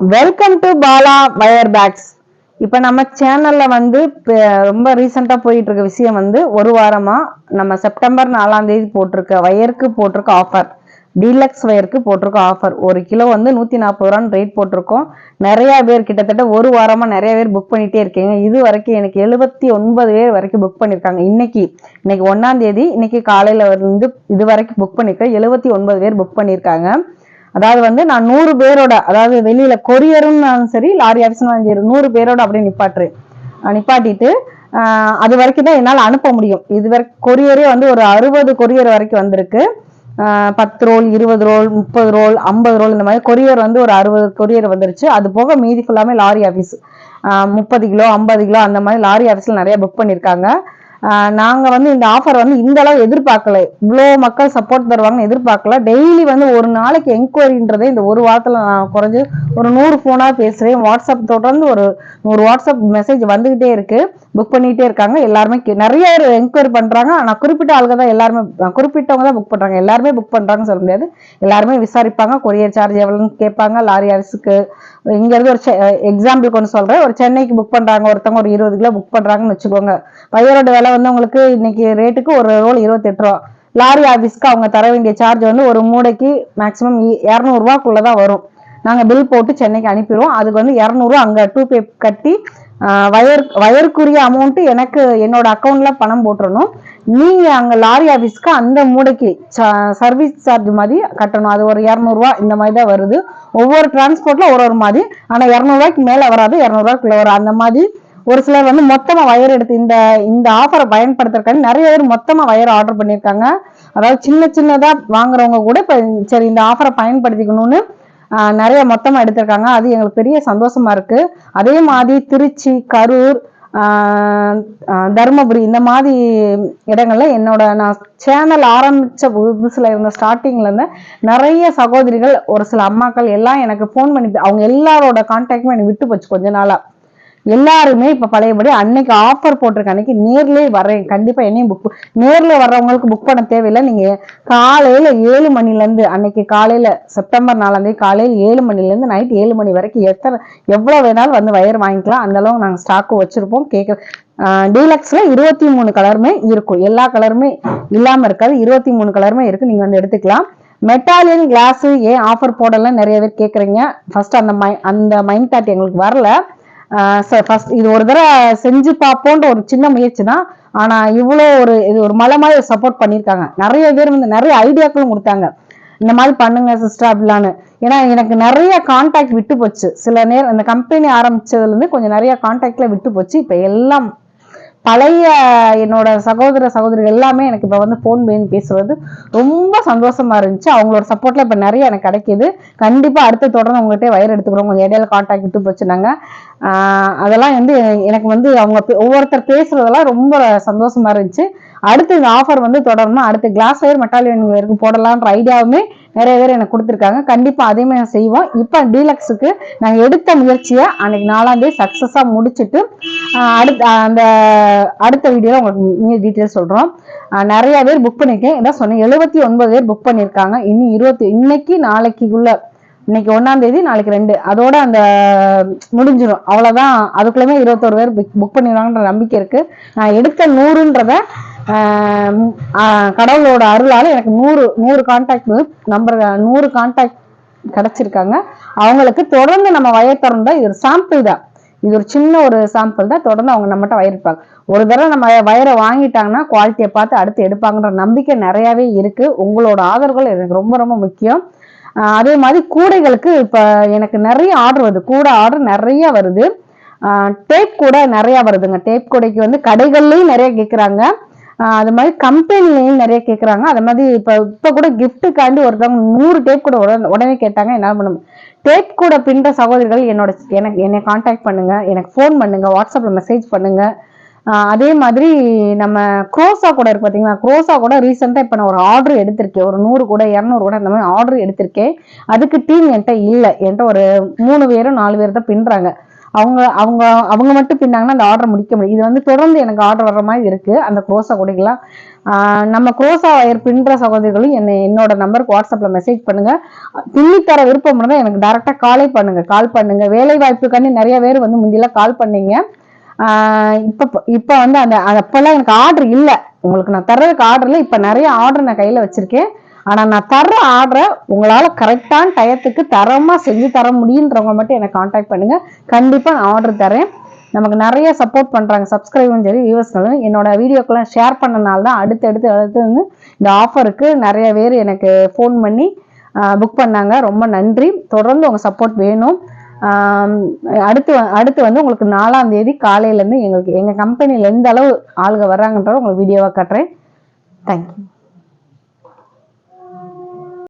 Welcome to Bala wire bags இப்போ நம்ம சேனல்ல வந்து ரொம்ப ரீசெண்டா போயிட்டு இருக்க விஷயம் வந்து ஒரு வாரமா நம்ம செப்டம்பர் நாலாம் தேதி போட்டிருக்க வயருக்கு போட்டிருக்க ஆஃபர் டீலக்ஸ் வயருக்கு போட்டிருக்க ஆஃபர் ஒரு கிலோ வந்து நூத்தி நாற்பது ரூபான்னு ரேட் போட்டிருக்கோம். நிறைய பேர் கிட்டத்தட்ட ஒரு வாரமா நிறைய பேர் புக் பண்ணிட்டே இருக்கீங்க. இது வரைக்கும் எனக்கு எழுபத்தி ஒன்பது பேர் வரைக்கும் புக் பண்ணிருக்காங்க. இன்னைக்கு இன்னைக்கு ஒன்னாம் தேதி இன்னைக்கு காலையில வந்து இது வரைக்கும் புக் பண்ணிருக்கேன் எழுபத்தி ஒன்பது பேர் புக் பண்ணிருக்காங்க. அதாவது வந்து நான் நூறு பேரோட அதாவது வெளியில கொரியரும் சரி லாரி ஆஃபீஸ்னாலும் சரி நூறு பேரோட அப்படியே நிப்பாட்டு நிப்பாட்டிட்டு அது வரைக்கும் தான் என்னால் அனுப்ப முடியும். இது வரைக்கும் கொரியரே வந்து ஒரு அறுபது கொரியர் வரைக்கும் வந்திருக்கு. பத்து ரோல் இருபது ரோல் முப்பது ரோல் ஐம்பது ரோல் இந்த மாதிரி கொரியர் வந்து ஒரு அறுபது கொரியர் வந்துருச்சு. அது போக மீதி ஃபுல்லாமே லாரி ஆஃபீஸ் முப்பது கிலோ ஐம்பது கிலோ அந்த மாதிரி லாரி ஆஃபீஸில் நிறைய புக் பண்ணியிருக்காங்க நாங்கள் வந்து இந்த ஆஃபர் வந்து இந்த அளவு எதிர்பார்க்கல. இவ்வளோ மக்கள் சப்போர்ட் தருவாங்கன்னு எதிர்பார்க்கல. டெய்லி வந்து ஒரு நாளைக்கு என்கொயரின்றதே இந்த ஒரு வாரத்தில் நான் குறைஞ்சி ஒரு நூறு ஃபோனாக பேசுகிறேன் வாட்ஸ்அப் தொடர்ந்து ஒரு நூறு வாட்ஸ்அப் மெசேஜ் வந்துகிட்டே இருக்குது புக் பண்ணிகிட்டே இருக்காங்க. எல்லாருமே நிறைய பேர் என்கொயரி பண்ணுறாங்க ஆனால் குறிப்பிட்ட ஆளுங்க தான் எல்லாருமே குறிப்பிட்டவங்க தான் புக் பண்ணுறாங்க எல்லாருமே புக் பண்ணுறாங்கன்னு சொல்ல முடியாது. எல்லாருமே விசாரிப்பாங்க. கொரியர் சார்ஜ் எவ்வளோன்னு கேட்பாங்க. லாரி அரசுக்கு இங்கேருந்து ஒரு எக்ஸாம்பிள் ஒன்று சொல்கிறேன் ஒரு சென்னைக்கு புக் பண்ணுறாங்க ஒருத்தவங்க ஒரு இருபது கிலோ புக் பண்ணுறாங்கன்னு வச்சுக்கோங்க. பையரோட விலை வந்து உங்களுக்கு இன்னைக்கு ரேட்டுக்கு ஒரு ரோல் இருபத்தெட்டு ரூபா. லாரி ஆஃபீஸ்க்கு அவங்க தர வேண்டிய சார்ஜ் வந்து ஒரு மூடைக்கு மேக்ஸிமம் இரநூறுவாக்குள்ள தான் வரும். நாங்கள் பில் போட்டு சென்னைக்கு அனுப்பிடுவோம். அதுக்கு வந்து இரநூறுவா அங்கே டூ பே கட்டி வயர் வயருக்குரிய அமௌண்ட்டு எனக்கு என்னோட அக்கௌண்ட்டில் பணம் போட்டுறணும். நீங்கள் அங்கே லாரி ஆஃபீஸ்க்கு அந்த மூடைக்கு சர்வீஸ் சார்ஜ் மாதிரி கட்டணும். அது ஒரு இரநூறுவா இந்த மாதிரி தான் வருது. ஒவ்வொரு டிரான்ஸ்போர்ட்டில் ஒரு ஒரு மாதிரி. ஆனால் இரநூறுவாய்க்கு மேலே வராது இரநூறுவாக்குள்ளே வரும் அந்த மாதிரி ஒரு சிலர் வந்து மொத்தமா வயர் எடுத்து இந்த இந்த ஆஃபரை பயன்படுத்துறதுக்காக நிறைய பேர் மொத்தமா வயர் ஆர்டர் பண்ணியிருக்காங்க. அதாவது சின்ன சின்னதா வாங்குறவங்க கூட இப்ப சரி இந்த ஆஃபரை பயன்படுத்திக்கணும்னு நிறைய மொத்தமா எடுத்திருக்காங்க. அது எங்களுக்கு பெரிய சந்தோஷமா இருக்கு. அதே மாதிரி திருச்சி கரூர் தருமபுரி இந்த மாதிரி இடங்கள்ல என்னோட நான் சேனல் ஆரம்பிச்ச புதுசுல இருந்த ஸ்டார்டிங்ல இருந்து நிறைய சகோதரிகள் ஒரு சில அம்மாக்கள் எல்லாம் எனக்கு ஃபோன் பண்ணி அவங்க எல்லாரோட கான்டாக்டுமே எனக்கு விட்டு போச்சு கொஞ்ச நாளா. எல்லாருமே இப்ப பழையபடி அன்னைக்கு ஆஃபர் போட்டிருக்க அன்னைக்கு நேர்லயே வர்றேன். கண்டிப்பா என்னையும் புக் நேர்ல வர்றவங்களுக்கு புக் பண்ண தேவையில்லை. நீங்க காலையில ஏழு மணில இருந்து அன்னைக்கு காலையில செப்டம்பர் நாலாம் தேதி காலையில ஏழு மணில இருந்து நைட் ஏழு மணி வரைக்கும் எத்தனை எவ்வளவு வேணாலும் வந்து வயர் வாங்கிக்கலாம். அந்த அளவுக்கு நாங்க ஸ்டாக்கு வச்சிருப்போம். கேட்க டீலக்ஸ்ல இருபத்தி மூணு கலருமே இருக்கும். எல்லா கலருமே இல்லாம இருக்காது. இருபத்தி மூணு கலருமே இருக்கு. நீங்க வந்து எடுத்துக்கலாம். மெட்டாலியன் கிளாஸ் ஏன் ஆஃபர் போடலாம் நிறைய பேர் கேட்குறீங்க ஃபர்ஸ்ட் அந்த மை அந்த மைண்ட் தாட் எங்களுக்கு வரல. ஃபர்ஸ்ட் இது ஒரு தடவை செஞ்சு பார்ப்போன்ற ஒரு சின்ன முயற்சி தான் ஆனா இவ்வளோ ஒரு இது ஒரு மலை மாதிரி சப்போர்ட் பண்ணியிருக்காங்க. நிறைய பேர் வந்து நிறைய ஐடியாக்களும் கொடுத்தாங்க. இந்த மாதிரி பண்ணுங்க சிஸ்டர் அப்படிலான்னு. ஏன்னா எனக்கு நிறைய கான்டாக்ட் விட்டு போச்சு சில நேரம் இந்த கம்பெனி ஆரம்பிச்சதுல இருந்து கொஞ்சம் நிறைய கான்டாக்ட்ல விட்டு போச்சு இப்ப எல்லாம் பழைய என்னோட சகோதர சகோதரிகள் எல்லாமே எனக்கு இப்போ வந்து ஃபோன் பண்ணி பேசுவது ரொம்ப சந்தோஷமா இருந்துச்சு. அவங்களோட சப்போர்ட்ல இப்போ நிறைய எனக்கு கிடைக்கிது. கண்டிப்பாக அடுத்து தொடர்ந்து உங்கள்கிட்ட வயர் எடுத்துக்கிறோம். கொஞ்சம் இடையில காண்டாக்ட் விட்டு போச்சுனாங்க அதெல்லாம் வந்து எனக்கு வந்து அவங்க பே- ஒவ்வொருத்தர் பேசுறதெல்லாம் ரொம்ப சந்தோஷமா இருந்துச்சு. அடுத்து இந்த ஆஃபர் வந்து தொடரணும். அடுத்து கிளாஸ் வயர் மெட்டாலியன் வயருக்கு போடலான்ற ஐடியாவுமே நிறைய பேர் எனக்கு கொடுத்துருக்காங்க. கண்டிப்பாக அதையுமே நான் செய்வோம் இப்போ டீலக்ஸுக்கு நாங்கள் எடுத்த முயற்சியை அன்னைக்கு நாலாந்தேதி சக்ஸஸாக முடிச்சுட்டு அடுத்த அந்த அடுத்த வீடியோவில் உங்களுக்கு நீங்கள் டீட்டெயில் சொல்கிறோம் நிறைய பேர் புக் பண்ணியிருக்கேன் இதான் சொன்னேன். எழுபத்தி ஒன்பது பேர் புக் பண்ணியிருக்காங்க இன்னும் இருபத்தி இன்னைக்கு நாளைக்குள்ள இன்னைக்கு ஒன்னாம் தேதி நாளைக்கு ரெண்டு. அதோட அந்த முடிஞ்சிடும் அவ்வளோதான் அதுக்குள்ளேயுமே இருபத்தோரு பேர் புக் பண்ணிடுவாங்கன்ற நம்பிக்கை இருக்கு. நான் எடுத்த நூறுன்றத கடவுளோட அருளால் எனக்கு நூறு நூறு கான்டாக்ட் நம்பர் நூறு கான்டாக்ட் கிடச்சிருக்காங்க. அவங்களுக்கு தொடர்ந்து நம்ம வயர் தரணும் இது ஒரு சாம்பிள் தான். இது ஒரு சின்ன ஒரு சாம்பிள் தான். தொடர்ந்து அவங்க நம்மகிட்ட வயர் இருப்பாங்க. ஒரு தடவை நம்ம வயரை வாங்கிட்டாங்கன்னா குவாலிட்டியை பார்த்து அடுத்து எடுப்பாங்கன்ற நம்பிக்கை நிறையாவே இருக்குது உங்களோட ஆதரவுகள் எனக்கு ரொம்ப ரொம்ப முக்கியம். அதே மாதிரி கூடைகளுக்கு இப்போ எனக்கு நிறைய ஆர்டர் வருது. கூடை ஆர்டர் நிறைய வருது. டேப் கூட நிறையா வருதுங்க. டேப் கூடைக்கு வந்து கடைகள்லேயும் நிறைய கேட்குறாங்க அது மாதிரி கம்பெனிலையும் நிறைய கேட்குறாங்க அது மாதிரி இப்போ இப்போ கூட கிஃப்ட்டுக்காண்டி ஒருத்தவங்க நூறு டேப் கூட உடனே உடனே கேட்டாங்க என்ன பண்ண டேப் கூட பின்ற சகோதரிகள் என்னோட எனக்கு என்னை காண்டாக்ட் பண்ணுங்க. எனக்கு ஃபோன் பண்ணுங்க வாட்ஸ்அப்பில் மெசேஜ் பண்ணுங்க. அதே மாதிரி நம்ம குரோசா கூட இருக்கு பார்த்தீங்களா குரோசா கூட ரீசெண்டாக இப்போ நான் ஒரு ஆர்டர் எடுத்திருக்கேன். ஒரு நூறு கூட இரநூறு கூட இந்த மாதிரி ஆர்டர் எடுத்திருக்கேன். அதுக்கு டீம் என்கிட்ட இல்லை. என்கிட்ட ஒரு மூணு பேரும் நாலு பேர் தான் பின்னுறாங்க. அவங்க அவங்க அவங்க மட்டும் பின்னாங்கன்னா அந்த ஆர்டர் முடிக்க முடியும் இது வந்து தொடர்ந்து எனக்கு ஆர்டர் வர்ற மாதிரி இருக்கு. அந்த குரோசா கொடிகளாம் நம்ம குரோசா வயர் பின்னுற சகோதரிகளும் என்னை என்னோட நம்பருக்கு வாட்ஸ்அப்ல மெசேஜ் பண்ணுங்க. பின்னித்தர தர விருப்பம் இருந்தால் எனக்கு டேரக்டா காலே பண்ணுங்க. கால் பண்ணுங்க. வேலை வாய்ப்புக்காண்டி நிறைய பேர் வந்து முந்தியெல்லாம் கால் பண்ணீங்க. இப்போ இப்போ வந்து அந்த அது அப்பெல்லாம் எனக்கு ஆர்டர் இல்லை. உங்களுக்கு நான் தர்றதுக்கு ஆர்டர் இல்லை. இப்போ நிறைய ஆர்டர் நான் கையில் வச்சிருக்கேன். ஆனா நான் தர்ற ஆர்டரை உங்களால கரெக்டான டயத்துக்கு தரமா செஞ்சு தர முடியுன்றவங்க மட்டும் எனக்கு காண்டாக்ட் பண்ணுங்க. கண்டிப்பா நான் ஆர்டர் தரேன் நமக்கு நிறைய சப்போர்ட் பண்ணுறாங்க சப்ஸ்கிரைபரும் சரி வியூவர்ஸ்களும் என்னோட வீடியோக்கெல்லாம் ஷேர் பண்ணனால தான் அடுத்து அடுத்து அடுத்து வந்து இந்த ஆஃபருக்கு நிறைய பேர் எனக்கு ஃபோன் பண்ணி புக் பண்ணாங்க. ரொம்ப நன்றி. தொடர்ந்து உங்கள் சப்போர்ட் வேணும். அடுத்து வ- அடுத்து வந்து உங்களுக்கு நாலாம் தேதி காலையிலேருந்து எங்களுக்கு எங்கள் கம்பெனியில் எந்த அளவு ஆளுங்க வர்றாங்கன்றத உங்களுக்கு வீடியோவாக கட்டுறேன். தேங்க்யூ